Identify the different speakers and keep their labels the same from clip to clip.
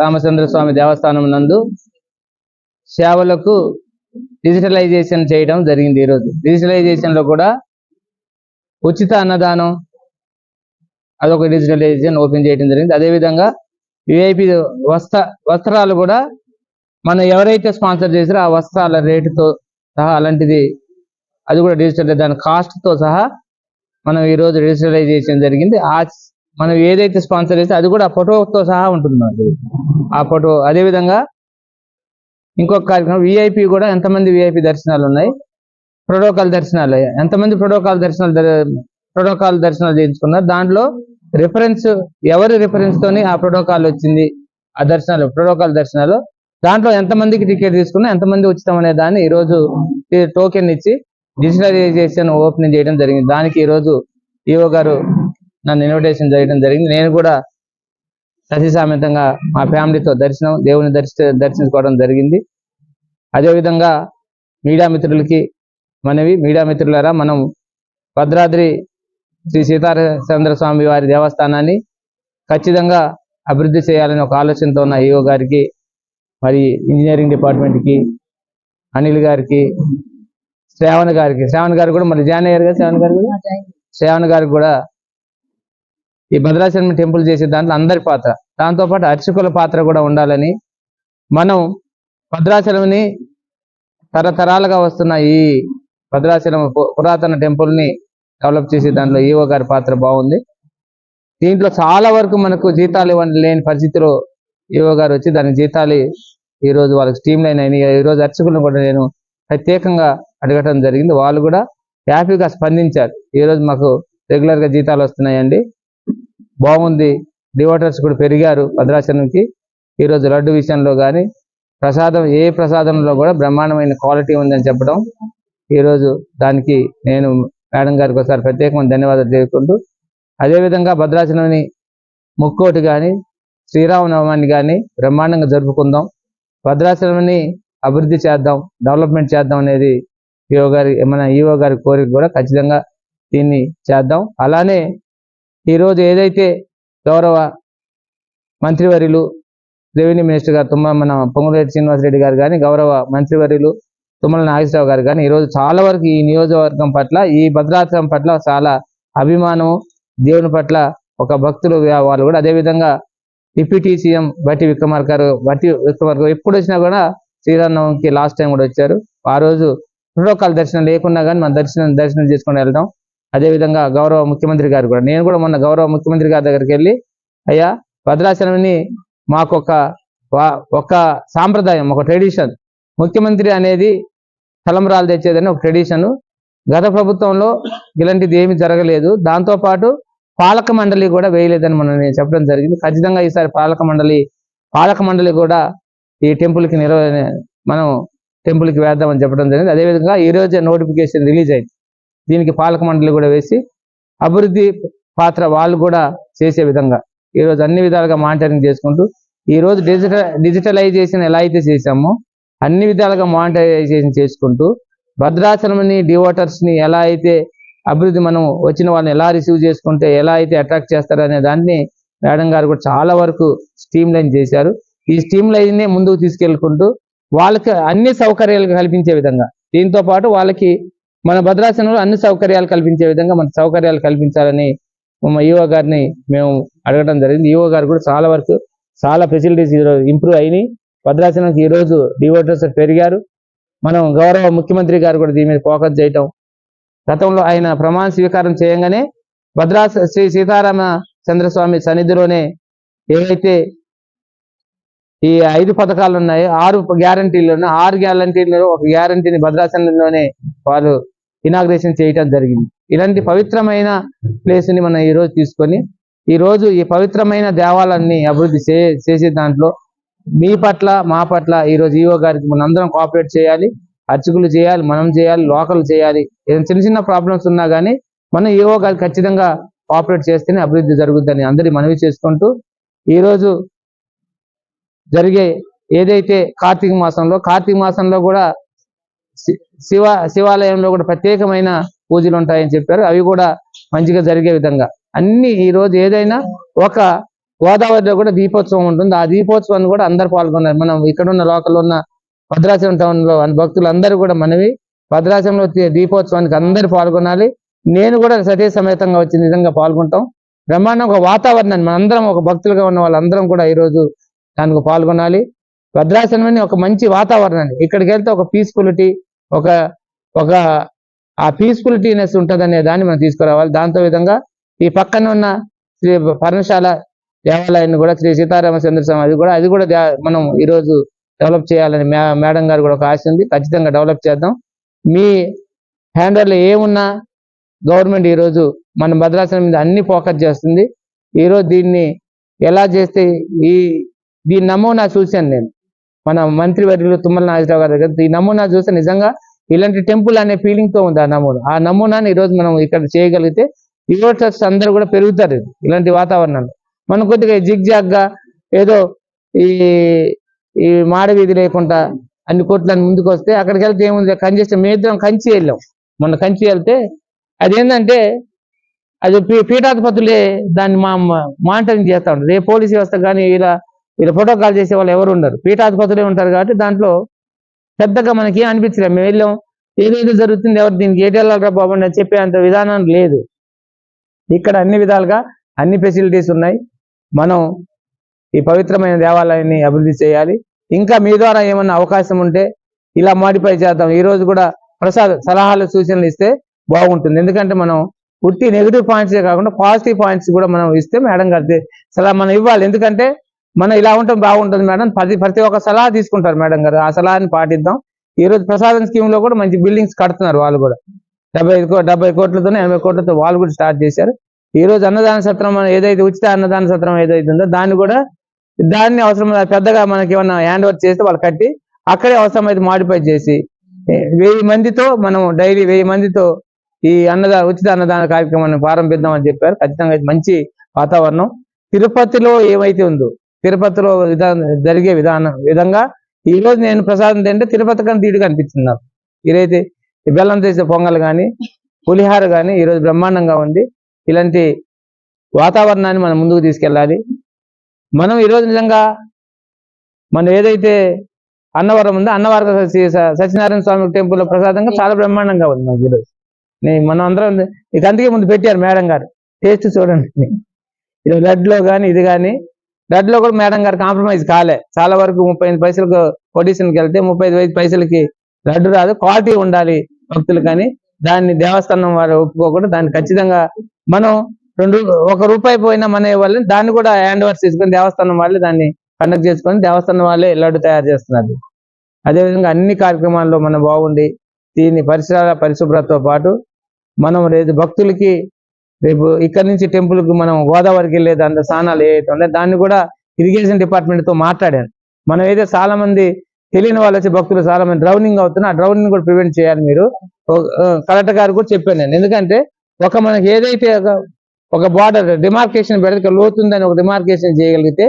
Speaker 1: రామచంద్ర స్వామి దేవస్థానం నందు సేవలకు డిజిటలైజేషన్ చేయడం జరిగింది ఈరోజు. డిజిటలైజేషన్లో కూడా ఉచిత అన్నదానం అదొక డిజిటలైజేషన్ ఓపెన్ చేయడం జరిగింది. అదేవిధంగా విఐపి వస్త్ర వస్త్రాలు కూడా మనం ఎవరైతే స్పాన్సర్ చేసారో ఆ వస్త్రాల రేటుతో సహా అలాంటిది అది కూడా డిజిటల్ దాని కాస్ట్తో సహా మనం ఈ రోజు డిజిటలైజేషన్ జరిగింది. ఆ మనం ఏదైతే స్పాన్సర్ చేస్తే అది కూడా ఫోటోతో సహా ఉంటుంది ఆ ఫోటో అదే విధంగా ఇంకొక కార్యక్రమం విఐపి కూడా ఎంతమంది విఐపి దర్శనాలు ఉన్నాయి? ప్రోటోకాల్ దర్శనాలు. ఎంతమంది ప్రోటోకాల్ దర్శనాలు ప్రోటోకాల్ దర్శనాలు చేయించుకున్నారు? దాంట్లో రిఫరెన్స్ ఎవరి రిఫరెన్స్ తోని ఆ ప్రోటోకాల్ వచ్చింది? ఆ దర్శనాలు ప్రోటోకాల్ దర్శనాలు. దాంట్లో ఎంతమందికి టికెట్ తీసుకున్నా ఎంతమంది ఉచితం అనే దాన్ని ఈ రోజు టోకెన్ ఇచ్చి డిజిటలైజేషన్ ఓపెనింగ్ చేయడం జరిగింది. దానికి ఈ రోజు ఈఓ గారు నన్ను ఇన్విటేషన్ చేయడం జరిగింది. నేను కూడా సతీసామెతంగా మా ఫ్యామిలీతో దర్శనం దేవుని దర్శ దర్శించుకోవడం జరిగింది. అదేవిధంగా మీడియా మిత్రులకి మనవి మీడియా మిత్రులారా మనం భద్రాద్రి శ్రీ సీతారామచంద్ర స్వామి వారి దేవస్థానాన్ని ఖచ్చితంగా అభివృద్ధి చేయాలని ఒక ఆలోచనతో ఉన్న ఈఓ గారికి మరి ఇంజనీరింగ్ డిపార్ట్మెంట్కి అనిల్ గారికి శ్రావణ్ గారికి శ్రావణ్ గారు కూడా మరి జాయిన్ అయ్యారు కదా శ్రావణ్ గారు కూడా? శ్రావణ్ గారికి కూడా ఈ భద్రాచలం టెంపుల్ చేసే దాంట్లో అందరి పాత్ర. దాంతోపాటు అర్చకుల పాత్ర కూడా ఉండాలని మనం భద్రాచలంని తరతరాలుగా వస్తున్న ఈ భద్రాచలం పురాతన టెంపుల్ని డెవలప్ చేసే దాంట్లో ఈఓ గారి పాత్ర బాగుంది. దీంట్లో చాలా వరకు మనకు జీతాలు ఇవ్వని లేని పరిస్థితిలో ఈఓ గారు వచ్చి దాని జీతాలు ఈ రోజు వాళ్ళకి స్టీమ్ లైన్ అయినాయి. ఈ రోజు అర్చకులను కూడా నేను ప్రత్యేకంగా అడగటం జరిగింది. వాళ్ళు కూడా హ్యాపీగా స్పందించారు. ఈ రోజు మాకు రెగ్యులర్గా జీతాలు వస్తున్నాయండి. బాగుంది. డివోటర్స్ కూడా పెరిగారు భద్రాచలంకి. ఈరోజు లడ్డు విషయంలో కానీ ప్రసాదం ఏ ప్రసాదంలో కూడా బ్రహ్మాండమైన క్వాలిటీ ఉందని చెప్పడం. ఈరోజు దానికి నేను మేడం గారికి ఒకసారి ప్రత్యేకమైన ధన్యవాదాలు తెలుపుకుంటూ అదేవిధంగా భద్రాచలంని ముక్కోటి కానీ శ్రీరామనవమాన్ని కానీ బ్రహ్మాండంగా జరుపుకుందాం. భద్రాచలంని అభివృద్ధి చేద్దాం డెవలప్మెంట్ చేద్దాం అనేది ఈఓ గారి ఏమైనా ఈఓ గారి కోరిక కూడా ఖచ్చితంగా దీన్ని చేద్దాం. అలానే ఈరోజు ఏదైతే గౌరవ మంత్రివర్యులు రెవెన్యూ మినిస్టర్ గారు తుమ్మ మన పొంగులేటి శ్రీనివాసరెడ్డి గారు కానీ గౌరవ మంత్రివర్యులు తుమ్మల నాగేశ్వరరావు గారు కానీ ఈరోజు చాలా వరకు ఈ నియోజకవర్గం పట్ల ఈ భద్రాచలం పట్ల చాలా అభిమానం దేవుని పట్ల ఒక భక్తులు వాళ్ళు కూడా అదేవిధంగా డిప్యూటీ సీఎం బట్టి విక్రమార్క గారు బట్టి విక్రమార్క ఎప్పుడు వచ్చినా కూడా శ్రీరామనవమికి లాస్ట్ టైం కూడా వచ్చారు. ఆ రోజు ప్రోటోకాల్ దర్శనం లేకున్నా కానీ మన దర్శనం దర్శనం చేసుకొని వెళ్దాం. అదేవిధంగా గౌరవ ముఖ్యమంత్రి గారు కూడా. నేను కూడా మొన్న గౌరవ ముఖ్యమంత్రి గారి దగ్గరికి వెళ్ళి అయ్యా భద్రాచలంని మాకు ఒక వా- ఒక సాంప్రదాయం ఒక ట్రెడిషన్. ముఖ్యమంత్రి అనేది తలంబరాలు తెచ్చేదని ఒక ట్రెడిషన్. గత ప్రభుత్వంలో ఇలాంటిది ఏమీ జరగలేదు. దాంతో పాటు పాలక మండలి కూడా వేయలేదని మనం నేను చెప్పడం జరిగింది. ఖచ్చితంగా ఈసారి పాలక మండలి పాలక మండలి కూడా ఈ టెంపుల్కి మనం టెంపుల్కి వేద్దామని చెప్పడం జరిగింది. అదేవిధంగా ఈ రోజే నోటిఫికేషన్ రిలీజ్ అయింది. దీనికి పాలక మండలి కూడా వేసి అభివృద్ధి పాత్ర వాళ్ళు కూడా చేసే విధంగా ఈ రోజు అన్ని విధాలుగా మానిటరింగ్ చేసుకుంటూ ఈ రోజు డిజిటల్ డిజిటలైజేషన్ ఎలా అయితే చేశామో అన్ని విధాలుగా మానిటరైజేషన్ చేసుకుంటూ భద్రాచలంని డివోటర్స్ని ఎలా అయితే అభివృద్ధి మనం వచ్చిన వాళ్ళని ఎలా రిసీవ్ చేసుకుంటే ఎలా అయితే అట్రాక్ట్ చేస్తారనే దాన్ని మేడం గారు కూడా చాలా వరకు స్ట్రీమ్ లైన్ చేశారు. ఈ స్ట్రీమ్ లైన్ నే ముందుకు తీసుకెళ్ళుకుంటూ వాళ్ళకి అన్ని సౌకర్యాలు కల్పించే విధంగా దీంతో పాటు వాళ్ళకి మన భద్రాసనంలో అన్ని సౌకర్యాలు కల్పించే విధంగా మన సౌకర్యాలు కల్పించాలని మా ఈఓ గారిని మేము అడగడం జరిగింది. ఈఓ గారు కూడా చాలా వరకు చాలా ఫెసిలిటీస్ ఇంప్రూవ్ అయినాయి. భద్రాసనంకి ఈ రోజు డివోటర్స్ పెరిగారు. మనం గౌరవ ముఖ్యమంత్రి గారు కూడా దీని మీద ఫోకస్ చేయటం. గతంలో ఆయన ప్రమాణ స్వీకారం చేయంగానే భద్రాస శ్రీ సీతారామ చంద్రస్వామి సన్నిధిలోనే ఏవైతే ఈ ఐదు పథకాలు ఉన్నాయో ఆరు గ్యారంటీలు ఉన్నాయి. ఆరు గ్యారంటీలు ఒక గ్యారంటీని భద్రాచలంలోనే వారు ఇనాగ్రేషన్ చేయటం జరిగింది. ఇలాంటి పవిత్రమైన ప్లేస్ని మనం ఈ రోజు తీసుకొని ఈ రోజు ఈ పవిత్రమైన దేవాలయాన్ని అభివృద్ధి చే చేసే దాంట్లో మీ పట్ల మా పట్ల ఈ రోజు ఈఓ గారికి మనం అందరం కోఆపరేట్ చేయాలి. అర్చకులు చేయాలి మనం చేయాలి లోకల్ చేయాలి. ఏదైనా చిన్న చిన్న ప్రాబ్లమ్స్ ఉన్నా కానీ మనం ఈఓ గారికి ఖచ్చితంగా కోఆపరేట్ చేస్తేనే అభివృద్ధి జరుగుద్దని అందరి మనవి చేసుకుంటూ ఈ రోజు జరిగే ఏదైతే కార్తీక మాసంలో కార్తీక మాసంలో కూడా శివ శివాలయంలో కూడా ప్రత్యేకమైన పూజలు ఉంటాయని చెప్పారు. అవి కూడా మంచిగా జరిగే విధంగా. అన్ని ఈ రోజు ఏదైనా ఒక గోదావరిలో కూడా దీపోత్సవం ఉంటుంది. ఆ దీపోత్సవాన్ని కూడా అందరు పాల్గొన్నారు. మనం ఇక్కడ ఉన్న లోకల్ ఉన్న భద్రాచలం టౌన్లో భక్తులు అందరూ కూడా మనవి భద్రాచలంలో దీపోత్సవానికి అందరు పాల్గొనాలి. నేను కూడా సతీ సమేతంగా వచ్చిన విధంగా పాల్గొంటాం. బ్రహ్మాండం ఒక వాతావరణాన్ని మనందరం ఒక భక్తులుగా ఉన్న వాళ్ళందరం కూడా ఈరోజు దానికి పాల్గొనాలి. భద్రాసనం అని ఒక మంచి వాతావరణాన్ని. ఇక్కడికి వెళ్తే ఒక పీస్ఫులిటీ ఒక ఒక ఆ పీస్ఫులిటీనెస్ ఉంటుందనే దాన్ని మనం తీసుకురావాలి. దాంతో విధంగా ఈ పక్కన ఉన్న శ్రీ పర్ణశాల దేవాలయాన్ని కూడా శ్రీ సీతారామచంద్ర స్వామి అది కూడా అది కూడా మనం ఈరోజు డెవలప్ చేయాలని మేడం గారు కూడా ఒక ఆశ ఉంది. ఖచ్చితంగా డెవలప్ చేద్దాం. మీ హ్యాండర్లో ఏమున్నా గవర్నమెంట్ ఈరోజు మన భద్రాసనం మీద అన్ని ఫోకస్ చేస్తుంది. ఈరోజు దీన్ని ఎలా చేస్తే ఈ దీని నమూనా చూశాను నేను. మన మంత్రి వర్యులు తుమ్మల నాగేశ్వరరావు గారి దగ్గర. ఈ నమూనా చూస్తే నిజంగా ఇలాంటి టెంపుల్ అనే ఫీలింగ్తో ఉంది ఆ నమూనా. ఆ నమూనాని ఈరోజు మనం ఇక్కడ చేయగలిగితే యువటర్స్ అందరూ కూడా పెరుగుతారు ఇలాంటి వాతావరణంలో. మనం కొద్దిగా జిగ్గా ఏదో ఈ ఈ మాడవీధి లేకుండా అన్ని కోట్లని ముందుకు వస్తే అక్కడికి వెళ్తే ఏముంది? కంజెస్ట్ మేద్రం కంచి వెళ్ళాం. మొన్న కంచి వెళ్తే అదేంటంటే అది పీ- పీఠాధిపతులే దాన్ని మా మానిటరింగ్ చేస్తా ఉంటారు ఏ పోలీస్ వ్యవస్థ కానీ ఇలా వీళ్ళు ఫోటో కాల్ చేసే వాళ్ళు ఎవరు ఉండరు. పీఠాధిపతులే ఉంటారు కాబట్టి దాంట్లో పెద్దగా మనకి ఏం అనిపించలేదు. మేము వెళ్ళాం ఏదైతే జరుగుతుంది ఎవరు దీనికి ఏటి వెళ్ళాలరా బాబు అని చెప్పే అంత విధానం లేదు. ఇక్కడ అన్ని విధాలుగా అన్ని ఫెసిలిటీస్ ఉన్నాయి. మనం ఈ పవిత్రమైన దేవాలయాన్ని అభివృద్ధి చేయాలి. ఇంకా మీ ద్వారా ఏమన్నా అవకాశం ఉంటే ఇలా మాడిఫై చేద్దాం. ఈ రోజు కూడా ప్రసాద్ సలహాలు సూచనలు ఇస్తే బాగుంటుంది. ఎందుకంటే మనం ఉట్టి నెగిటివ్ పాయింట్సే కాకుండా పాజిటివ్ పాయింట్స్ కూడా మనం ఇస్తే మేడం గారి సలహా మనం ఇవ్వాలి. ఎందుకంటే మనం ఇలా ఉంటాం బాగుంటుంది మేడం. ప్రతి ప్రతి ఒక్క సలహా తీసుకుంటారు మేడం గారు. ఆ సలహాని పాటిద్దాం. ఈ రోజు ప్రసాదం స్కీమ్లో కూడా మంచి బిల్డింగ్స్ కడుతున్నారు వాళ్ళు కూడా. డెబ్బై ఐదు కో- డెబ్బై కోట్లతో ఎనభై కోట్లతో వాళ్ళు కూడా స్టార్ట్ చేశారు. ఈ రోజు అన్నదాన సత్రం ఏదైతే ఉచిత అన్నదాన సత్రం ఏదైతే ఉందో దాన్ని కూడా దాన్ని అవసరం పెద్దగా మనకి ఏమన్నా హ్యాండ్ ఓవర్ చేస్తే వాళ్ళు కట్టి అక్కడే అవసరమైతే మాడిఫై చేసి వెయ్యి మందితో మనం డైలీ వెయ్యి మందితో ఈ అన్నదాన ఉచిత అన్నదాన కార్యక్రమాన్ని ప్రారంభిద్దామని చెప్పారు. ఖచ్చితంగా మంచి వాతావరణం. తిరుపతిలో ఏమైతే ఉందో తిరుపతిలో విధానం జరిగే విధానం విధంగా ఈ రోజు నేను ప్రసాదం తింటే తిరుపతి కన్నా తీడుగా అనిపించింది నాకు. ఇదైతే బెల్లం చేసే పొంగల్ కానీ పులిహార కానీ ఈరోజు బ్రహ్మాండంగా ఉంది. ఇలాంటి వాతావరణాన్ని మనం ముందుకు తీసుకెళ్ళాలి. మనం ఈరోజు నిజంగా మనం ఏదైతే అన్నవరం ఉందో అన్నవరం సత్యనారాయణ స్వామి టెంపుల్లో ప్రసాదంగా చాలా బ్రహ్మాండంగా ఉంది మనకి ఈరోజు నేను మనం అందరం ఇక అందుకే ముందు పెట్టారు మేడం గారు. టేస్ట్ చూడండి. ఇది లడ్లో కానీ ఇది కానీ లడ్లో కూడా మేడం గారు కాంప్రమైజ్ కాలే. చాలా వరకు ముప్పై ఐదు పైసలకు కొడిషన్కి వెళ్తే ముప్పై ఐదు పైసలకి లడ్డు రాదు. క్వాలిటీ ఉండాలి భక్తులు కానీ. దాన్ని దేవస్థానం వారు ఒప్పుకోకుండా దాన్ని ఖచ్చితంగా మనం రెండు ఒక రూపాయి పోయినా మన వాళ్ళని దాన్ని కూడా హ్యాండ్ ఓవర్ తీసుకొని దేవస్థానం వాళ్ళే దాన్ని కండక్ట్ చేసుకొని దేవస్థానం వాళ్ళే లడ్డు తయారు చేస్తున్నారు. అదేవిధంగా అన్ని కార్యక్రమాల్లో మనం బాగుండి దీన్ని పరిసరాల పరిశుభ్రతతో పాటు మనం రేపు భక్తులకి రేపు ఇక్కడ నుంచి టెంపుల్కి మనం గోదావరికి వెళ్ళే దాంట్లో స్నానాలు ఏవైతే ఉన్నాయో దాన్ని కూడా ఇరిగేషన్ డిపార్ట్మెంట్తో మాట్లాడాను మనం ఏదైతే చాలా మంది తెలియని వాళ్ళు వచ్చి భక్తులు చాలా మంది డ్రౌనింగ్ అవుతున్నా ఆ డ్రౌనింగ్ కూడా ప్రివెంట్ చేయాలి మీరు. కలెక్టర్ గారు కూడా చెప్పాను నేను. ఎందుకంటే ఒక మనకి ఏదైతే ఒక- ఒక బార్డర్ డిమార్కేషన్ పెడితే లోతుందని ఒక డిమార్కేషన్ చేయగలిగితే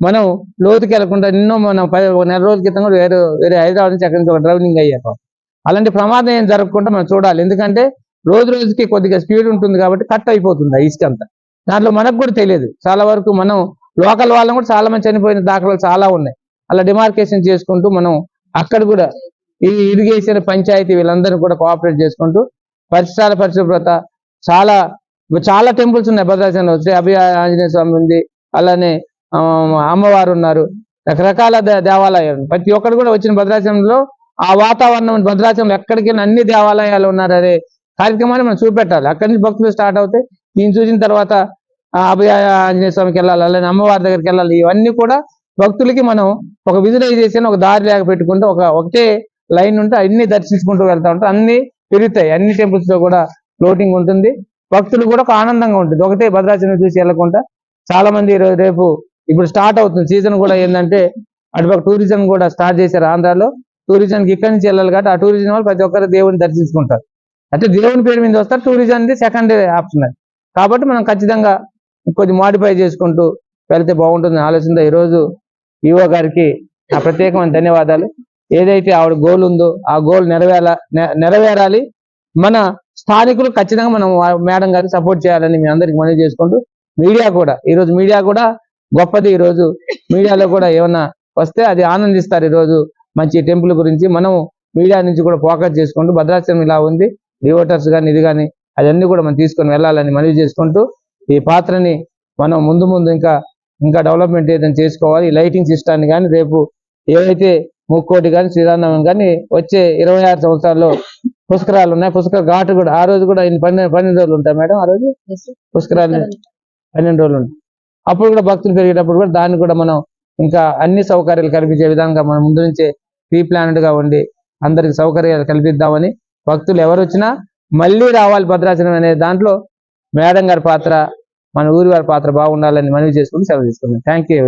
Speaker 1: మనం లోతుకి వెళ్ళకుండా ఎన్నో మనం పది ఒక నెల రోజుల క్రితం కూడా వేరే వేరే హైదరాబాద్ నుంచి అక్కడి నుంచి ఒక డ్రైవింగ్ అయ్యాక అలాంటి ప్రమాదం ఏం జరగకుండా మనం చూడాలి. ఎందుకంటే రోజు రోజుకి కొద్దిగా స్పీడ్ ఉంటుంది కాబట్టి కట్ అయిపోతుంది ఆ ఇసుక అంతా. దాంట్లో మనకు కూడా తెలియదు. చాలా వరకు మనం లోకల్ వాళ్ళని కూడా చాలా మంది చనిపోయిన దాఖలాలు చాలా ఉన్నాయి. అలా డిమార్కేషన్ చేసుకుంటూ మనం అక్కడ కూడా ఈ ఇరిగేషన్ పంచాయతీ వీళ్ళందరినీ కూడా కోఆపరేట్ చేసుకుంటూ పరిసరాల పరిశుభ్రత చాలా చాలా టెంపుల్స్ ఉన్నాయి. భద్రాచలంలో శ్రీ అభి ఆంజనేయ స్వామి ఉంది. అలానే అమ్మవారు ఉన్నారు. రకరకాల దేవాలయాలు. ప్రతి ఒక్కరు కూడా వచ్చిన భద్రాచలంలో ఆ వాతావరణం భద్రాచలం ఎక్కడికైనా అన్ని దేవాలయాలు ఉన్నారు. అదే కార్యక్రమాన్ని మనం చూపెట్టాలి. అక్కడి నుంచి భక్తులు స్టార్ట్ అవుతాయి. దీన్ని చూసిన తర్వాత ఆ అభయ ఆంజనేయ స్వామికి వెళ్ళాలి? అలానే అమ్మవారి దగ్గరికి వెళ్ళాలి? ఇవన్నీ కూడా భక్తులకి మనం ఒక విజువలైజేషన్ ఒక దారి లేక పెట్టుకుంటే ఒక ఒకటే లైన్ ఉంటే అన్ని దర్శించుకుంటూ వెళ్తా ఉంటారు. అన్ని పెరుగుతాయి. అన్ని టెంపుల్స్లో కూడా ఫ్లోటింగ్ ఉంటుంది. భక్తులు కూడా ఒక ఆనందంగా ఉంటుంది. ఒకటే భద్రాచలం చూసి వెళ్ళకుండా. చాలా మంది రేపు ఇప్పుడు స్టార్ట్ అవుతుంది. సీజన్ కూడా ఏంటంటే అటుపక్క టూరిజం కూడా స్టార్ట్ చేశారు ఆంధ్రాలో. టూరిజం కి ఇక్కడి నుంచి వెళ్ళాలి కాబట్టి ఆ టూరిజం వాళ్ళు ప్రతి ఒక్కరు దేవుని దర్శించుకుంటారు. అంటే దేవుని పేరు మీద వస్తారు టూరిజం అనేది సెకండ్ ఆప్షన్ అది. కాబట్టి మనం ఖచ్చితంగా కొద్ది మాడిఫై చేసుకుంటూ వెళ్తే బాగుంటుంది ఆలోచనతో ఈరోజు ఈవో గారికి నా ప్రత్యేకమైన ధన్యవాదాలు. ఏదైతే ఆవిడ గోల్ ఉందో ఆ గోల్ నెరవేర నెరవేరాలి. మన స్థానికులు ఖచ్చితంగా మనం మేడం గారికి సపోర్ట్ చేయాలని మీ అందరికి మనవి చేసుకుంటూ మీడియా కూడా ఈరోజు మీడియా కూడా గొప్పది ఈ రోజు మీడియాలో కూడా ఏమన్నా వస్తే అది ఆనందిస్తారు ఈ రోజు మంచి టెంపుల్ గురించి. మనం మీడియా నుంచి కూడా ఫోకస్ చేసుకుంటూ భద్రాచలం ఇలా ఉంది. డివోటర్స్ కానీ ఇది కానీ అవన్నీ కూడా మనం తీసుకొని వెళ్ళాలని మనవి చేసుకుంటూ ఈ పాత్రని మనం ముందు ముందు ఇంకా ఇంకా డెవలప్మెంట్ ఏదైనా చేసుకోవాలి. ఈ లైటింగ్ సిస్టాన్ని కానీ రేపు ఏవైతే ముక్కోటి కానీ శ్రీరామనవమి కానీ వచ్చే ఇరవై ఆరు సంవత్సరాల్లో పుష్కరాలు ఉన్నాయి. పుష్కర ఘాటు కూడా ఆ రోజు కూడా పన్నెండు పన్నెండు రోజులు ఉంటాయి మేడం ఆ రోజు? పుష్కరాలు పన్నెండు రోజులు ఉంటాయి. అప్పుడు కూడా భక్తులు పెరిగేటప్పుడు కూడా దాన్ని కూడా మనం ఇంకా అన్ని సౌకర్యాలు కల్పించే విధంగా మనం ముందు నుంచే ప్రీ ప్లాన్డ్గా ఉండి అందరికి సౌకర్యాలు కల్పిద్దామని భక్తులు ఎవరు వచ్చినా మళ్ళీ రావాలి భద్రాచలం అనే దాంట్లో మేడం గారి పాత్ర మన ఊరి వారి పాత్ర బాగుండాలని మనవి చేసుకుని సెలవు తీసుకున్నాం థ్యాంక్ యూ